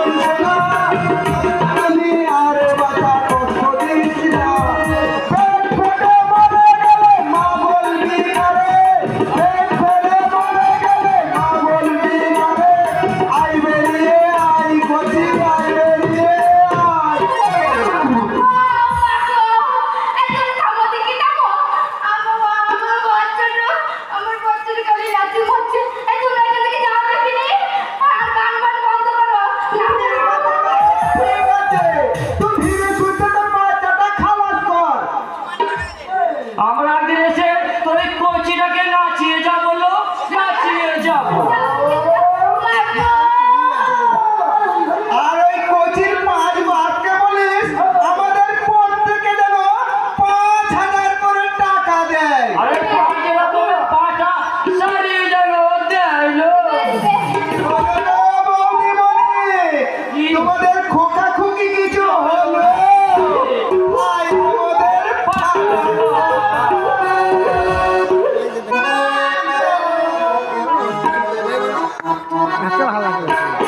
Oh, আমরা দেশে তরিক কচিটাকে নাচ নাচতে ভালো লাগে